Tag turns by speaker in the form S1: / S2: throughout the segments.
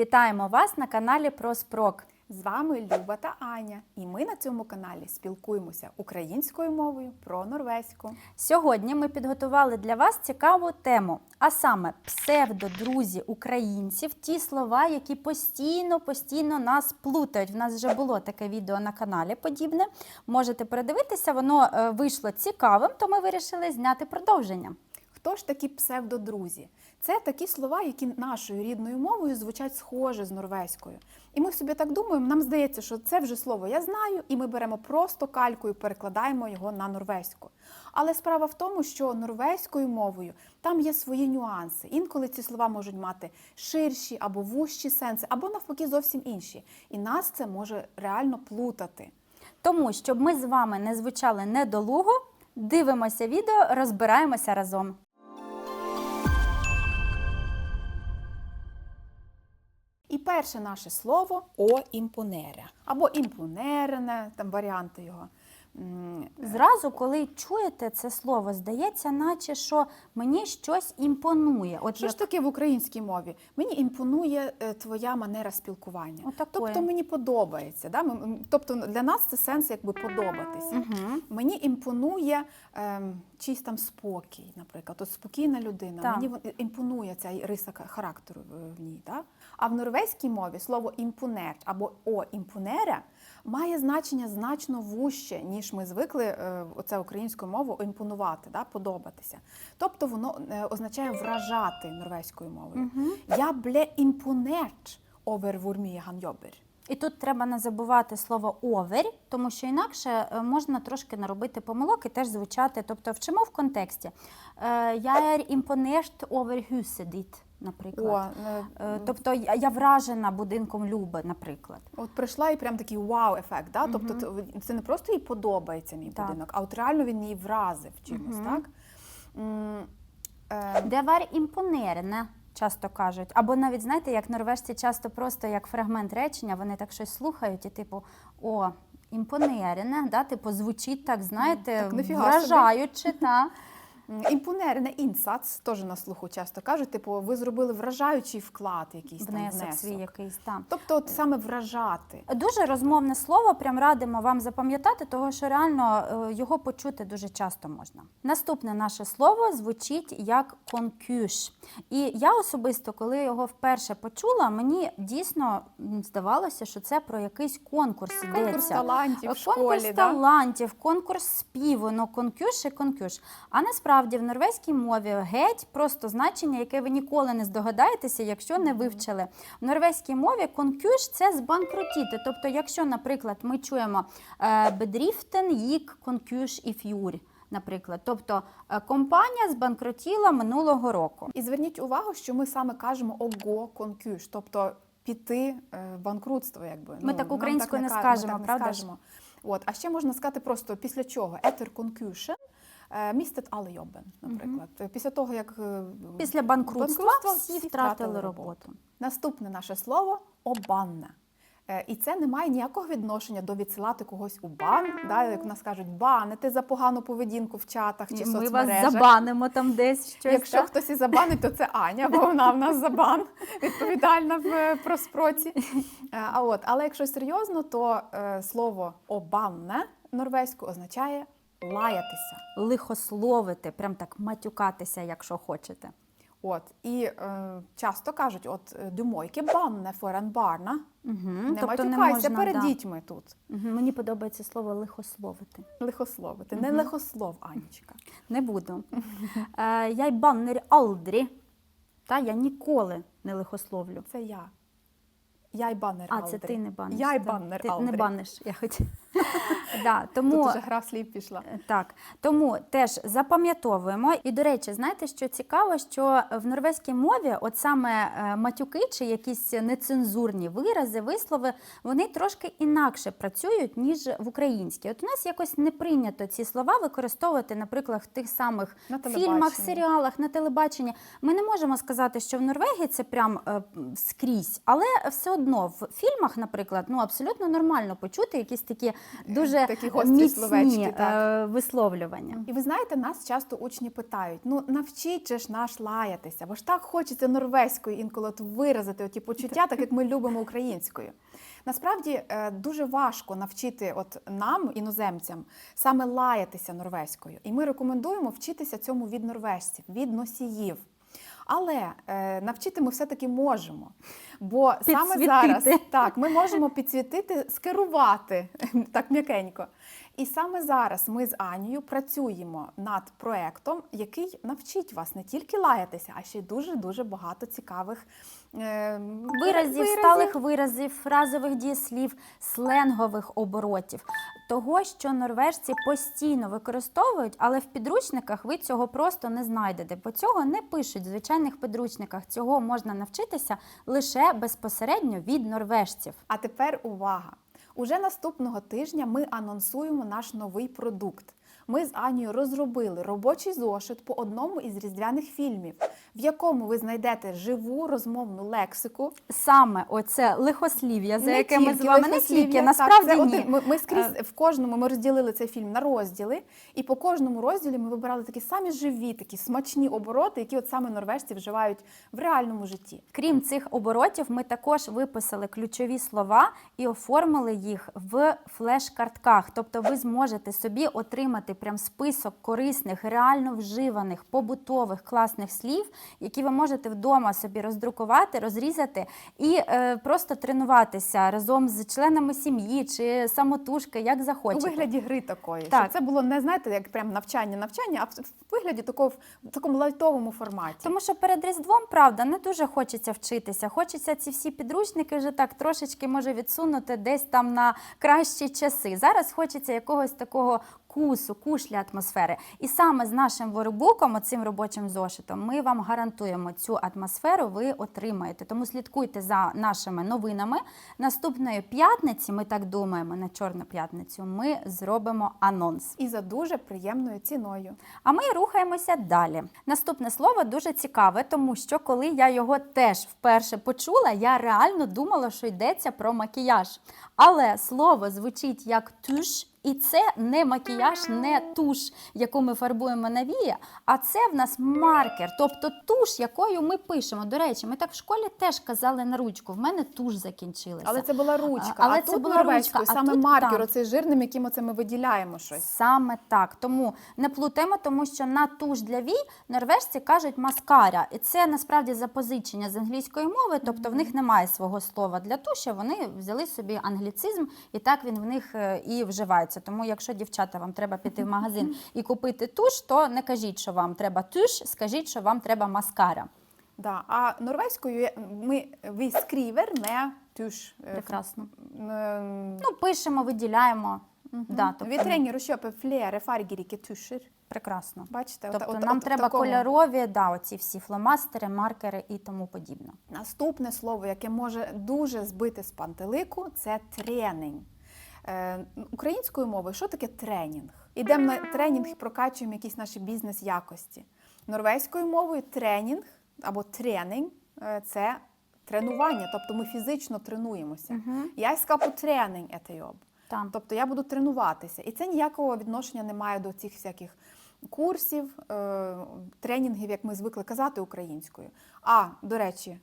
S1: Вітаємо вас на каналі Проспрок.
S2: З вами Люба та Аня, і ми на цьому каналі спілкуємося українською мовою про норвезьку.
S1: Сьогодні ми підготували для вас цікаву тему, а саме псевдодрузі українців, ті слова, які постійно постійно нас плутають. В нас вже було таке відео на каналі подібне. Можете передивитися, воно е, вийшло цікавим, то ми вирішили зняти продовження.
S2: Хто ж такі псевдодрузі? Це такі слова, які нашою рідною мовою звучать схоже з норвезькою. І ми собі так думаємо, нам здається, що це вже слово я знаю, і ми беремо просто кальку і перекладаємо його на норвезьку. Але справа в тому, що норвезькою мовою там є свої нюанси. Інколи ці слова можуть мати ширші або вужчі сенси, або навпаки зовсім інші. І нас це може реально плутати.
S1: Тому, щоб ми з вами не звучали недолуго, дивимося відео, розбираємося разом.
S2: І перше наше слово о імпонере або імпонерене, там варіанти його.
S1: Зразу, коли чуєте це слово, здається, наче що мені щось імпонує. От
S2: Що
S1: як
S2: ж таке в українській мові? Мені імпонує е, твоя манера спілкування.
S1: Отакої.
S2: Тобто мені подобається. Да? Тобто для нас це сенс якби подобатися.
S1: Мгм.
S2: Мені імпонує ем, чийсь там спокій, наприклад. От спокійна людина.
S1: Так.
S2: Мені імпонує ця риса характеру в- ній. Да? А в норвезькій мові слово імпонер або о імпонере має значення значно вужче, ніж ми звикли е, оце українською мовою імпонувати, да? подобатися. Тобто воно е, означає вражати норвезькою мовою. Я бле імпонерт han jobber.
S1: І тут треба не забувати слово овер, тому що інакше е, можна трошки наробити помилок і теж звучати. Тобто вчимо в контексті. Я over huset ditt, наприклад.
S2: О, е,
S1: Е, Тобто я вражена будинком Люби, наприклад.
S2: От прийшла і прям такий вау-ефект. Да? Тобто це- не просто їй подобається мій
S1: Так.
S2: будинок, а от реально він її вразив чимось, так? М, е,
S1: Де вар імпонерне, часто кажуть. Або навіть, знаєте, як норвежці часто просто як фрагмент речення, вони так щось слухають і типу, о, імпонерне, да? типу, звучить так, знаєте,
S2: Так, ніфіга собі.
S1: Та?
S2: М, інсац, теж на слуху часто кажуть, типу, ви зробили вражаючий вклад якийсь там
S1: Внесок
S2: внесок.
S1: свій якийсь там.
S2: Тобто от саме вражати.
S1: Дуже розмовне слово, прям радимо вам запам'ятати, того що реально е, його почути дуже часто можна. Наступне наше слово звучить як конкюш. І я особисто, коли його вперше почула, мені дійсно здавалося, що це про якийсь конкурс йдеться.
S2: Конкурс талантів
S1: Конкурс
S2: школі. Да?
S1: конкурс співу, ну конкюш і конкюш. А насправді в норвезькій мові геть просто значення, яке ви ніколи не здогадаєтеся, якщо не вивчили. В норвезькій мові конкюш це збанкрутіти. Тобто, якщо, наприклад, ми чуємо бедріфтен їк конкюш і фюр. Наприклад, тобто е, компанія збанкрутіла минулого року.
S2: І зверніть увагу, що ми саме кажемо ого конкюш, тобто піти е, в банкрутство, якби.
S1: Ми так
S2: нам
S1: українською не
S2: ка- ми
S1: скажемо,
S2: так не
S1: правда
S2: скажемо. От, а ще можна сказати просто після чого етер конкюшен. Містет але йобен, наприклад. Після того, як е,
S1: Після банкрутства,
S2: банкрутства
S1: всі втратили роботу.
S2: Наступне наше слово обанне. Е, І це не має ніякого відношення до відсилати когось у бан, да, як в нас кажуть, банити за погану поведінку в чатах чи
S1: Ми
S2: соцмережах.
S1: вас забанимо там десь щось.
S2: Якщо
S1: так?
S2: хтось і забанить, то це Аня, бо вона в нас за бан відповідальна в е, проспроці. Е, А от, але якщо серйозно, то е, слово обанне норвезькою означає лаятися.
S1: лихословити, прям так матюкатися, якщо хочете.
S2: От і е, часто кажуть: от е, дюмойки банне форен барна.
S1: Угу.
S2: Не
S1: тобто не можна,
S2: перед
S1: да.
S2: дітьми тут.
S1: Мгм. Мені подобається слово лихословити.
S2: Лихословити. Не лихослов, Анічка.
S1: Не буду. е, я й баннер алдрі. Та я ніколи не лихословлю.
S2: Це я. Я й баннер
S1: А,
S2: Алдрі.
S1: це ти не баниш.
S2: Я й баннер
S1: Ти
S2: Алдрі.
S1: не баниш, я хотіла. да, тому...
S2: Тут вже гра слів пішла.
S1: Так, тому теж запам'ятовуємо. І до речі, знаєте, що цікаво, що в норвезькій мові, от саме е, матюки чи якісь нецензурні вирази, вислови, вони трошки інакше працюють, ніж в українській. От у нас якось не прийнято ці слова використовувати, наприклад, в тих самих
S2: На
S1: фільмах, серіалах, на телебаченні. Ми не можемо сказати, що в Норвегії це прям е, скрізь, але все одно в фільмах, наприклад, ну абсолютно нормально почути якісь Такі дуже Такі
S2: гострі
S1: міцні
S2: словечки, так.
S1: е, висловлювання.
S2: І ви знаєте, нас часто учні питають: ну навчіть же ж наш лаятися, бо ж так хочеться норвезькою інколи от виразити оті почуття, так як ми любимо українською. Насправді е, дуже важко навчити от нам, іноземцям, саме лаятися норвезькою. І ми рекомендуємо вчитися цьому від норвежців, від носіїв. Але е, навчити ми все-таки можемо. Бо саме зараз так, ми можемо підсвітити, скерувати так м'якенько. І саме зараз ми з Анією працюємо над проектом, який навчить вас не тільки лаятися, а ще й дуже дуже багато цікавих е,
S1: Виразів, сталих виразів, фразових дієслів, сленгових оборотів. Того, що норвежці постійно використовують, але в підручниках ви цього просто не знайдете, бо цього не пишуть в звичайних підручниках. Цього можна навчитися лише безпосередньо від норвежців.
S2: А тепер увага! Уже наступного тижня ми анонсуємо наш новий продукт. Ми з Анією розробили робочий зошит по одному із різдвяних фільмів, в якому ви знайдете живу розмовну лексику.
S1: Саме оце лихослів'я, за яке ми з вами не тільки,
S2: так,
S1: насправді
S2: це
S1: ні.
S2: один- Ми, ми скрізь
S1: Е,
S2: в кожному ми розділили цей фільм на розділи, і по кожному розділі ми вибирали такі самі живі, такі смачні обороти, які от саме норвежці вживають в реальному житті.
S1: Крім цих оборотів, ми також виписали ключові слова і оформили їх в флеш-картках. Тобто ви зможете собі отримати прям список корисних, реально вживаних, побутових класних слів, які ви можете вдома собі роздрукувати, розрізати і е, просто тренуватися разом з членами сім'ї чи самотужки, як
S2: У вигляді гри такої.
S1: Так.
S2: Щоб це було не знаєте, як прям навчання, навчання, а в вигляді такого в такому лайтовому форматі.
S1: Тому що перед Різдвом, правда, не дуже хочеться вчитися. Хочеться ці всі підручники вже так трошечки може відсунути десь там на кращі часи. Зараз хочеться якогось такого кусу, кушля атмосфери. І саме з нашим воркбуком, оцим робочим зошитом, ми вам гарантуємо цю атмосферу, ви отримаєте. Тому слідкуйте за нашими новинами. Наступної п'ятниці, ми так думаємо, на Чорну п'ятницю, ми зробимо анонс.
S2: І за дуже приємною ціною.
S1: А ми рухаємося далі. Наступне слово дуже цікаве, тому що коли я його теж вперше почула, я реально думала, що йдеться про макіяж. Але слово звучить як туш. І це не макіяж, не туш, яку ми фарбуємо на вії, а це в нас маркер, тобто туш, якою ми пишемо. До речі, ми так в школі теж казали на ручку. В мене туш закінчилася.
S2: Але це була ручка.
S1: Але
S2: а
S1: це
S2: тут
S1: була ручка, а
S2: саме
S1: тут
S2: маркер,
S1: так.
S2: оцей жирним, яким оце ми виділяємо щось.
S1: Саме так. Тому не плутаємо, тому що на туш для вій норвежці кажуть маскара. І це насправді запозичення з англійської мови, тобто в них немає свого слова для туша, вони взяли собі англіцизм, і так він в них е, і вживається. Тому якщо дівчата вам треба піти в магазин і купити туш, то не кажіть, що вам треба туш, скажіть, що вам треба маскара.
S2: Да. А норвезькою ми ви скрівер, не туш. Е,
S1: Прекрасно.
S2: е,
S1: Ну, пишемо, виділяємо. Да, тобто,
S2: Vi trenger å kjøpe flere fargerike
S1: прекрасно.
S2: Бачите,
S1: Тобто
S2: от-
S1: нам
S2: от
S1: треба
S2: такому.
S1: кольорові, да, оці всі фломастери, маркери і тому подібне.
S2: Наступне слово, яке може дуже збити з пантелику, це тренінг. Е, українською мовою, що таке тренінг? Ідемо на тренінг і прокачуємо якісь наші бізнес-якості. Норвезькою мовою тренінг або тренінг е, це тренування, тобто ми фізично тренуємося. Я träning etter jobb.
S1: Там.
S2: Тобто я буду тренуватися. І це ніякого відношення не має до цих всяких курсів, е, тренінгів, як ми звикли казати українською. А, до речі,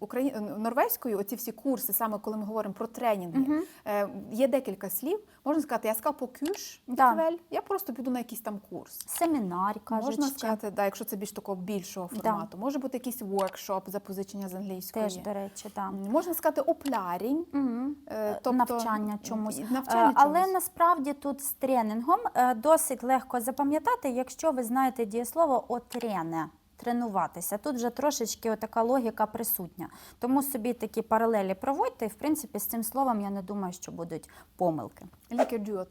S2: украї... е, норвезькою оці всі курси, саме коли ми говоримо про тренінги, е, є декілька слів. Можна сказати, я сказав по кюш,
S1: Да.
S2: я просто піду на якийсь там курс.
S1: Семінар, кажуть.
S2: Можна сказати, да, якщо це більш такого більшого
S1: Да.
S2: формату. Може бути якийсь воркшоп, запозичення з англійської.
S1: Теж, до речі, там.
S2: Можна сказати, оплярінь.
S1: Мгм.
S2: Е, тобто,
S1: навчання чомусь.
S2: Навчання
S1: Е, Але
S2: чомусь.
S1: насправді тут з тренінгом е, досить легко запам'ятати, якщо ви знаєте дієслово отрене. Тренуватися. Тут вже трошечки така логіка присутня. Тому собі такі паралелі проводьте, і в принципі з цим словом я не думаю, що будуть помилки.
S2: Ліки du å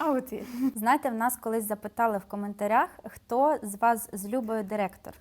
S1: Е, Авотіль.
S2: Ауті.
S1: Знаєте, в нас колись запитали в коментарях, хто з вас з Любою директор,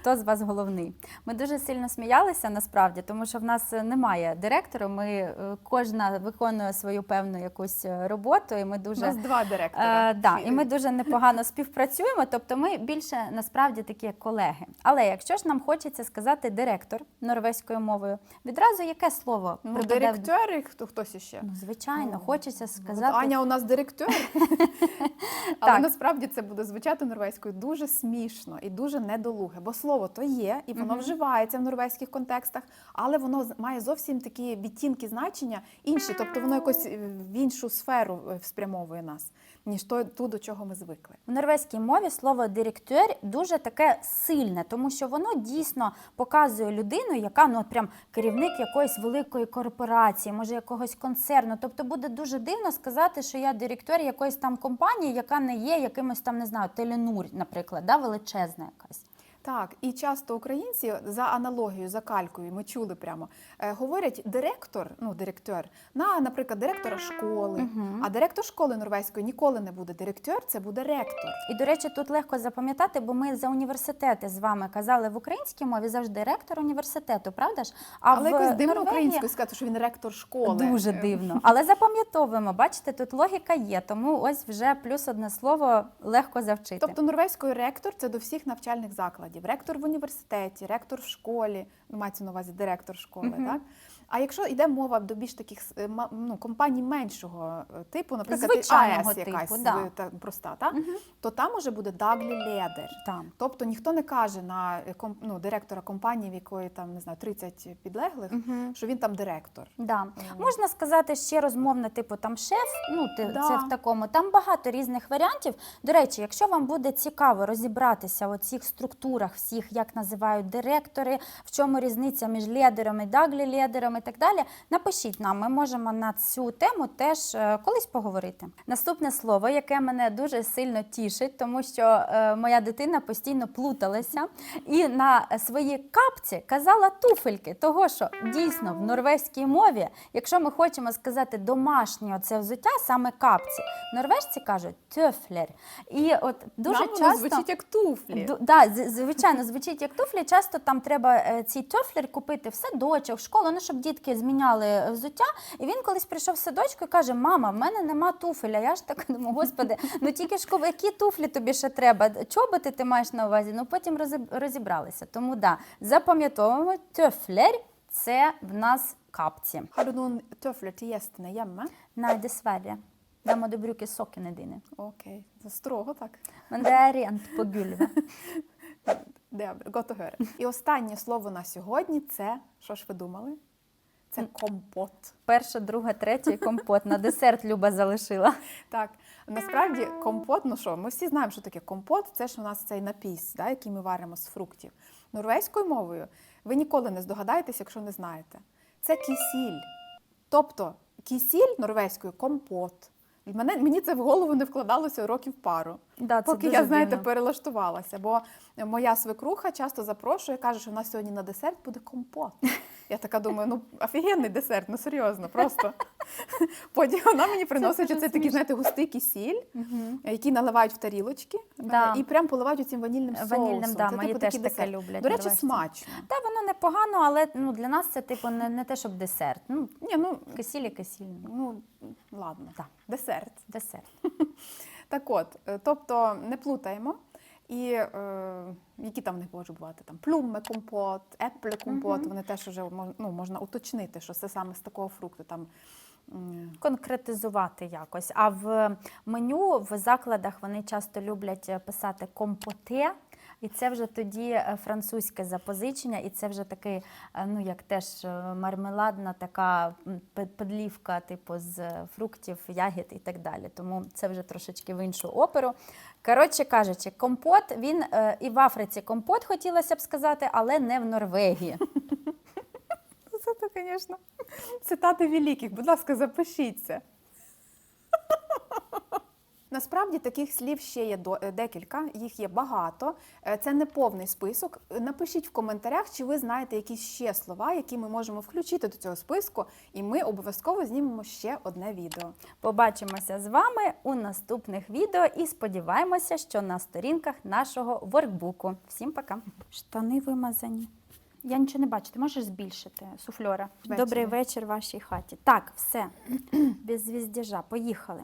S1: хто з вас головний. Ми дуже сильно сміялися насправді, тому що в нас немає директора. Ми е, кожна виконує свою певну якусь е, роботу, і ми
S2: У
S1: дуже
S2: нас два директора.
S1: Е, да, і ми дуже непогано співпрацюємо, тобто ми більше насправді такі колеги. Але якщо ж нам хочеться сказати директор норвезькою мовою, відразу яке слово
S2: Ну,
S1: припаде в-
S2: директор і хто хтось іще.
S1: Ну, звичайно,
S2: Ну,
S1: хочеться сказати.
S2: Аня у нас директор. Але
S1: Так.
S2: насправді це буде звучати норвезькою дуже смішно і дуже недолуге, бо слово то є, і воно вживається в норвезьких контекстах, але воно має зовсім такі відтінки значення інші, тобто воно якось е, в іншу сферу е, спрямовує нас, ніж то, ту, до чого ми звикли.
S1: В норвезькій мові слово директор дуже таке сильне, тому що воно дійсно показує людину, яка ну прям керівник якоїсь великої корпорації, може якогось концерну. Тобто буде дуже дивно сказати, що я директор якоїсь там компанії, яка не є якимось там, не знаю, теленур, наприклад, да, величезна якась.
S2: Так, і часто українці за аналогією, за калькою, ми чули прямо, е, говорять директор, ну директор, на, наприклад, директора школи.
S1: Мгм.
S2: А директор школи норвезької ніколи не буде директор, це буде ректор.
S1: І, до речі, тут легко запам'ятати, бо ми за університети з вами казали в українській мові завжди ректор університету, правда ж? А
S2: Але
S1: в
S2: якось дивно
S1: Норвегії-
S2: українською сказати, що він ректор школи.
S1: Дуже
S2: Е,
S1: дивно. Але запам'ятовуємо, бачите, тут логіка є, тому ось вже плюс одне слово легко завчити.
S2: Тобто норвезькою ректор це до всіх навчальних закладів. Ректор в університеті, ректор в школі, ну, мається на увазі директор школи,
S1: Мгм.
S2: так? А якщо йде мова до більш таких е, ну, компаній меншого е, типу, наприклад,
S1: Звичайного
S2: АЕС якась
S1: типу, да.
S2: е, та, проста, та? то там може буде даглі ледер.
S1: Там.
S2: Тобто ніхто не каже на е, ну, директора компанії, в якої там не знаю 30 підлеглих,
S1: Мгм.
S2: що він там директор.
S1: Да.
S2: Мгм.
S1: Можна сказати ще розмовно, типу там шеф, ну ти
S2: Да.
S1: це в такому. Там багато різних варіантів. До речі, якщо вам буде цікаво розібратися у цих структурах всіх, як називають директори, в чому різниця між лідерами, даглі лідерами і так далі, напишіть нам. Ми можемо на цю тему теж е, колись поговорити. Наступне слово, яке мене дуже сильно тішить, тому що е, моя дитина постійно плуталася і на своїй капці казала туфельки, того що дійсно в норвезькій мові, якщо ми хочемо сказати домашнє це взуття, саме капці, норвежці кажуть тьофлер. І от дуже
S2: Нам
S1: часто
S2: звучить як туфлі.
S1: Ду- Да, з- звичайно, звучить як туфлі. Часто там треба е, ці туфлер купити в садочок, в школу, ну щоб дітки зміняли взуття. І він колись прийшов в садочку і каже: Мама, в мене нема туфеля. Я ж так думаю, господи, ну тільки ж які туфлі тобі ще треба? Чоботи ти маєш на увазі? Ну потім розібралися. Тому да, запам'ятовуємо туфлер – це в нас капці.
S2: Du noen tøfler til gjestene hjemme?
S1: Nei, dessverre. Da må du bruke sokkene dine.
S2: Окей, строго так.
S1: Men det er rent på gulvet.
S2: Er godt. І останнє слово на сьогодні це, що ж ви думали? Це компот.
S1: Перша, друга, третя і компот. На десерт Люба залишила.
S2: Так, насправді компот, ну що, ми всі знаємо, що таке компот, це ж у нас цей напіс, да, який ми варимо з фруктів. Норвезькою мовою ви ніколи не здогадаєтесь, якщо не знаєте. Це кісіль. Тобто кісіль норвезькою компот. І Мене, мені це в голову не вкладалося років пару.
S1: Да, це
S2: Поки
S1: дуже
S2: я, знаєте,
S1: дивно.
S2: перелаштувалася. Бо моя свекруха часто запрошує, каже, що у нас сьогодні на десерт буде компот. Я така думаю, ну офігенний десерт, ну серйозно, просто. Потім вона мені приносить оцей такий, знаєте, густий кисіль, який наливають в тарілочки
S1: Да.
S2: е, і прям поливають цим ванільним соусом.
S1: Ванільним, да,
S2: Це,
S1: мої
S2: типу,
S1: теж таке люблять
S2: До речі, смачно.
S1: Та воно непогано, але ну, для нас це типу не, не те, щоб десерт. Ну,
S2: Ні, ну,
S1: кисіль і кисіль.
S2: ну ладно,
S1: Так.
S2: десерт.
S1: Десерт.
S2: Так от, е, тобто не плутаємо. І е, які там в них можуть бувати там плумме компот, епле компот, вони теж вже ну, можна уточнити, що це саме з такого фрукту. Там,
S1: Конкретизувати якось. А в меню в закладах вони часто люблять е, писати компоте. І це вже тоді е, французьке запозичення, і це вже такий, е, ну як теж е, мармеладна така подлівка, типу з фруктів, ягід і так далі. Тому це вже трошечки в іншу оперу. Коротше кажучи, компот він і в Африці компот хотілося б сказати, але не в Норвегії.
S2: Ну, Це, звісно, цитати великих. Будь ласка, запишіться. Насправді таких слів ще є до- е, декілька, їх є багато. Е, Це не повний список. Напишіть в коментарях, чи ви знаєте якісь ще слова, які ми можемо включити до цього списку, і ми обов'язково знімемо ще одне відео.
S1: Побачимося з вами у наступних відео і сподіваємося, що на сторінках нашого воркбуку. Всім пока. Штани вимазані. Я нічого не бачу, ти можеш збільшити суфльора. Добрий вечір вашій хаті. Так, все. Без звіздяжа. Поїхали.